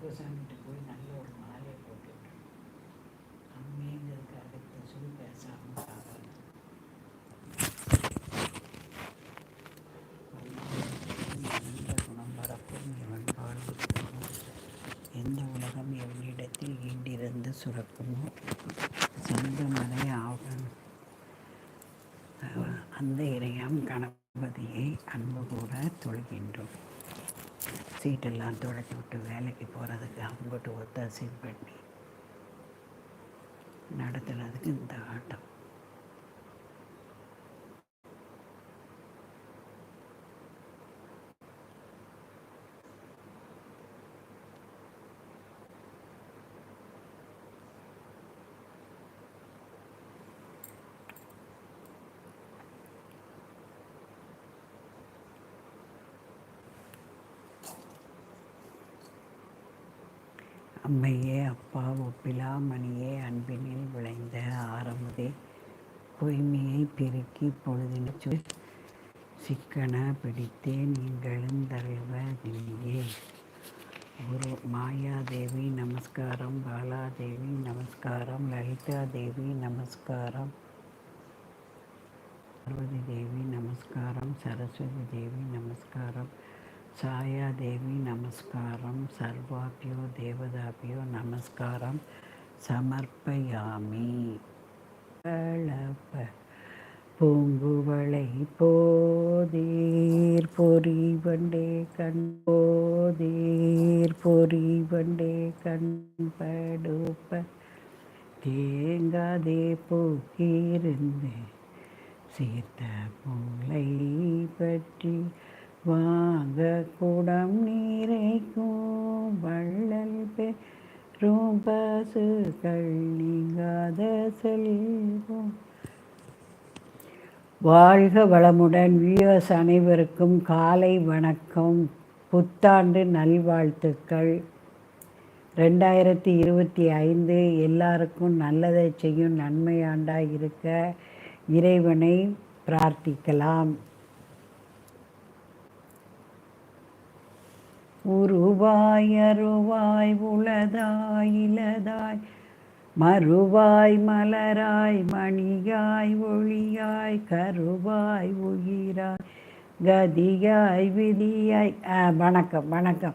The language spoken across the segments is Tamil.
கருப்பசாமிகிட்ட போய் நல்ல ஒரு மாலையை போட்டுட்டு அம்மைங்கிறதுக்கு அடுத்த சொல் பேசாமல் சாகணும் குணம் எந்த உலகம் எவனிடத்தில் ஈண்டிருந்து சுரக்குமோ சொந்தமனை ஆவன் அந்த இறையாம் கணபதியை அன்பு கூட தொழுகின்றோம். சீட்டெல்லாம் துடைச்சி விட்டு வேலைக்கு போகிறதுக்கு அவங்ககிட்ட ஒத்தாசை பண்ணி நடத்துனதுக்கு இந்த அம்மையே அப்பா ஒப்பிலாமணியே அன்பினில் விளைந்த ஆரம்பதே. பொய்மையை பெருக்கி பொழுதின சொல் சிக்கன பிடித்தே நீங்களெழுந்தருள்வ நீயே குரு மாயாதேவி நமஸ்காரம் பாலாதேவி நமஸ்காரம் லலிதா தேவி நமஸ்காரம் பார்வதி தேவி நமஸ்காரம் சரஸ்வதி தேவி நமஸ்காரம் சாயாதேவி நமஸ்காரம். சர்வாபியோ தேவதாபியோ நமஸ்காரம். சமர்ப்பயாமி. பூங்குவளை போதீர். பொறி வண்டே கண் போதீர். பொறி வண்டே கண்படுப்ப தேங்காதே பூக்கிருந்து. சீர்த்த முல்லை பற்றி வாங்க குடம் நீரைக்கும் வள்ளல் பெரும் பசுக்கள் நீங்காத செல்வோம். வாழ்க வளமுடன் வியூஸ் அனைவருக்கும் காலை வணக்கம். புத்தாண்டு நல்வாழ்த்துக்கள். ரெண்டாயிரத்தி இருபத்தி ஐந்து எல்லாருக்கும் நல்லதை செய்யும் நன்மையாண்டாக இருக்க இறைவனை பிரார்த்திக்கலாம். உருவாய் அருவாய் உளதாய் இலதாய் மறுவாய் மலராய் மணியாய் ஒளியாய் கருவாய் உயிராய். கதியாய் விதியாய். ஆ, வணக்கம் வணக்கம்.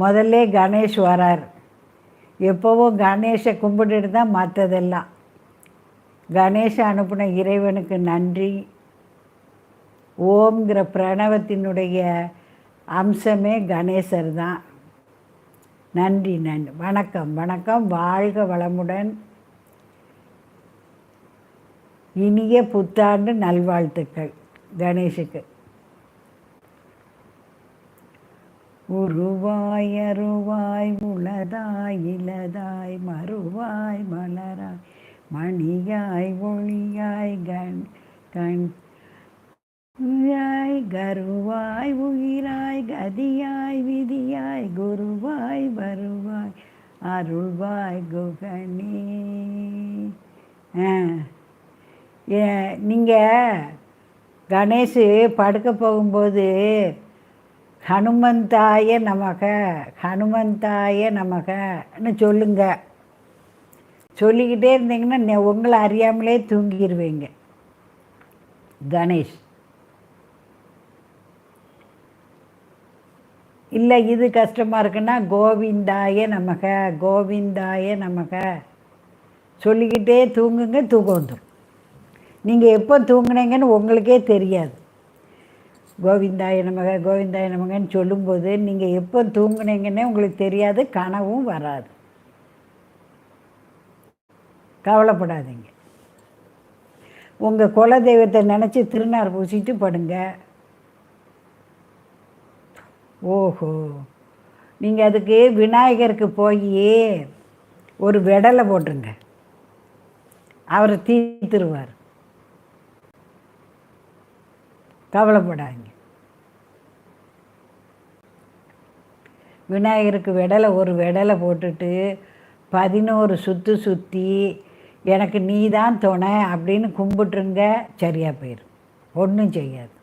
முதல்ல கணேஷ் வரார். எப்போவும் கணேஷை கும்பிட்டுட்டு தான் மற்றதெல்லாம் கணேஷ அனுப்பின இறைவனுக்கு நன்றி. ஓம்ங்கிற பிரணவத்தினுடைய அம்சமே கணேசர் தான். நன்றி நன்றி. வணக்கம் வணக்கம். வாழ்க வளமுடன். இனிய புத்தாண்டு நல்வாழ்த்துக்கள் கணேஷுக்கு. உருவாய் அருவாய் உளதாய் இலதாய் மறுவாய் மலராய் மணியாய் ஒளியாய் கண் கண் கருவாய் உயிராய் கதியாய் விதியாய் குருவாய் வருவாய் அருள்வாய் குகனே. நீங்கள் கணேஷு படுக்க போகும்போது ஹனுமந்தாய நமக ஹனுமந்தாய நமகன்னு சொல்லுங்க. சொல்லிக்கிட்டே இருந்தீங்கன்னா உங்களை அறியாமலே தூங்கிடுவீங்க கணேஷ். இல்லை இது கஷ்டமாக இருக்குன்னா கோவிந்தாய நமக கோவிந்தாய நமக. சொல்லிக்கிட்டே தூங்குங்க தூக்கம் வந்துடும் நீங்கள் எப்போ தூங்குனீங்கன்னு உங்களுக்கே தெரியாது. கோவிந்தாய நமக கோவிந்தாய நமகன்னு சொல்லும்போது நீங்கள் எப்போ தூங்குனீங்கன்னே உங்களுக்கு தெரியாது கனவும் வராது. கவலைப்படாதீங்க. உங்கள் குலதெய்வத்தை நினச்சி திருநார் பூசிட்டு படுங்க. ஓஹோ. நீங்கள் அதுக்கு விநாயகருக்கு போய் ஒரு விடலை போட்டுருங்க. அவரை தீர்த்துருவார். கவலைப்படாதீங்க. விநாயகருக்கு விடலை ஒரு விடலை போட்டுட்டு பதினோரு சுற்று சுற்றி எனக்கு நீ தான் துணை அப்படின்னு கும்பிட்டுருங்க சரியாக போயிடும் ஒன்றும் செய்யாது.